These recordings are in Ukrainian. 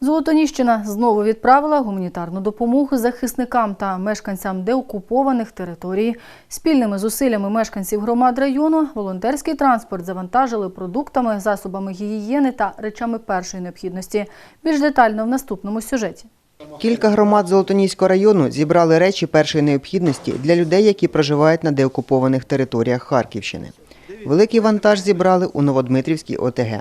Золотоніщина знову відправила гуманітарну допомогу захисникам та мешканцям деокупованих територій. Спільними зусиллями мешканців громад району волонтерський транспорт завантажили продуктами, засобами гігієни та речами першої необхідності. Більш детально в наступному сюжеті. Кілька громад Золотоніського району зібрали речі першої необхідності для людей, які проживають на деокупованих територіях Харківщини. Великий вантаж зібрали у Новодмитрівській ОТГ.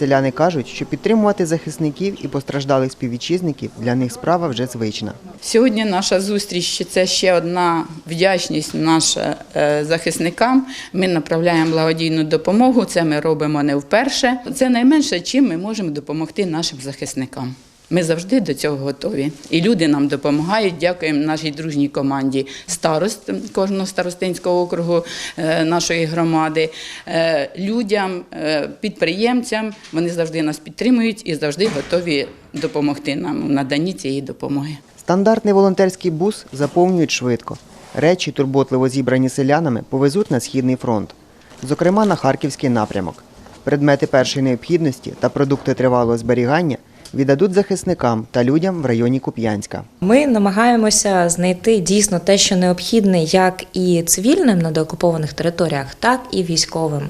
Селяни кажуть, що підтримувати захисників і постраждалих співвітчизників для них справа вже звична. Сьогодні наша зустріч це ще одна вдячність нашим е, захисникам. Ми направляємо благодійну допомогу. Це ми робимо не вперше. Це найменше, чим ми можемо допомогти нашим захисникам. Ми завжди до цього готові. І люди нам допомагають. Дякуємо нашій дружній команді старост кожного старостинського округу е, нашої громади, е, людям, е, підприємцям. Вони завжди нас підтримують і завжди готові допомогти нам у наданні цієї допомоги. Стандартний волонтерський бус заповнюють швидко. Речі, турботливо зібрані селянами, повезуть на східний фронт, зокрема на харківський напрямок. Предмети першої необхідності та продукти тривалого зберігання віддадуть захисникам та людям в районі Куп'янська. Ми намагаємося знайти дійсно те, що необхідне як і цивільним на деокупованих територіях, так і військовим.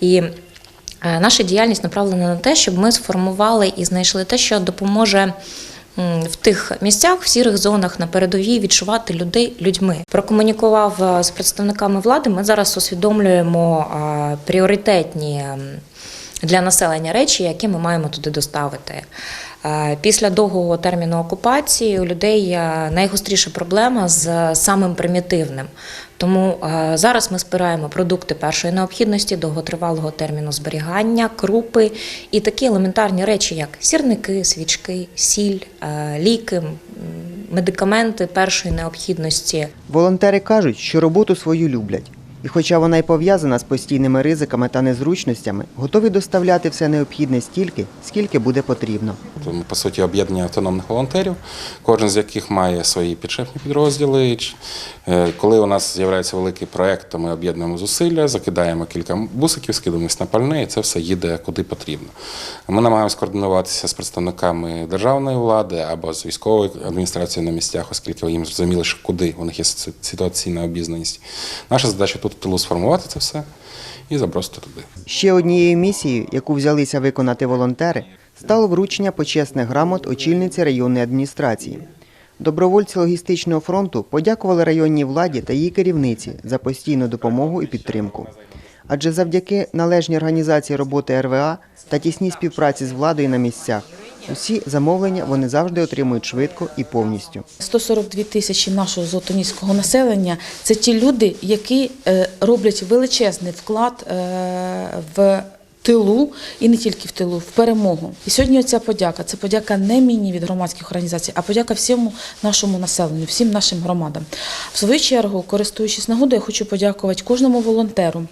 І е, наша діяльність направлена на те, щоб ми сформували і знайшли те, що допоможе. В тих місцях, в сірих зонах на передовій відчувати людей людьми. Прокомунікував е, з представниками влади. Ми зараз усвідомлюємо е, пріоритетні для населення речі, які ми маємо туди доставити. Е, Після довгого терміну окупації у людей найгостріша проблема з самим примітивним. Тому е, зараз ми збираємо продукти першої необхідності, довготривалого терміну зберігання, крупи і такі елементарні речі, як сірники, свічки, сіль, е, ліки, медикаменти першої необхідності. Волонтери кажуть, що роботу свою люблять. І хоча вона й пов'язана з постійними ризиками та незручностями, готові доставляти все необхідне стільки, скільки буде потрібно. По суті, об'єднання автономних волонтерів, кожен з яких має свої підшефні підрозділи. Е, Коли у нас з'являється великий проект, то ми об'єднуємо зусилля, закидаємо кілька бусиків, скидуємось на пальне, і це все їде куди потрібно. Ми намагаємося координуватися з представниками державної влади або з військовою адміністрацією на місцях, оскільки їм зрозуміли, що куди у них є ситуаційна обізнаність. Наша задача тут тилу сформувати це все і забросити туди. Ще однією місією, яку взялися виконати волонтери, стало вручення почесних грамот очільниці районної адміністрації. Добровольці логістичного фронту подякували районній владі та її керівниці за постійну допомогу і підтримку. Адже завдяки належній організації роботи РВА та тісній співпраці з владою на місцях, усі замовлення вони завжди отримують швидко і повністю. 142 тисячі нашого золотоніського населення це ті люди, які е, роблять величезний вклад е, в тилу і не тільки в тилу, в перемогу. І сьогодні ця подяка це подяка не мені від громадських організацій, а подяка всьому нашому населенню, всім нашим громадам. В свою чергу, користуючись нагодою, я хочу подякувати кожному волонтеру.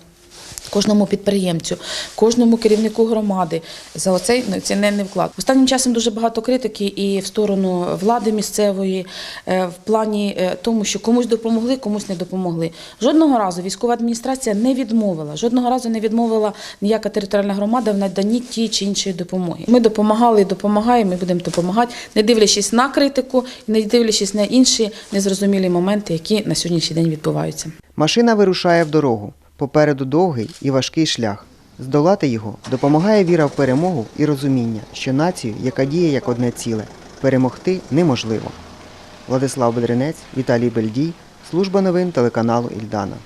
Кожному підприємцю, кожному керівнику громади за оцей неоціненний вклад. Останнім часом дуже багато критики і в сторону влади місцевої, е, в плані е, тому, що комусь допомогли, комусь не допомогли. Жодного разу військова адміністрація не відмовила, жодного разу не відмовила ніяка територіальна громада в наданні тієї чи іншої допомоги. Ми допомагали і допомагаємо, ми будемо допомагати, не дивлячись на критику, не дивлячись на інші незрозумілі моменти, які на сьогоднішній день відбуваються. Машина вирушає в дорогу. Попереду довгий і важкий шлях. Здолати його допомагає віра в перемогу і розуміння, що націю, яка діє як одне ціле, перемогти неможливо. Владислав Бедренець, Віталій Бельдій, служба новин телеканалу Ільдана.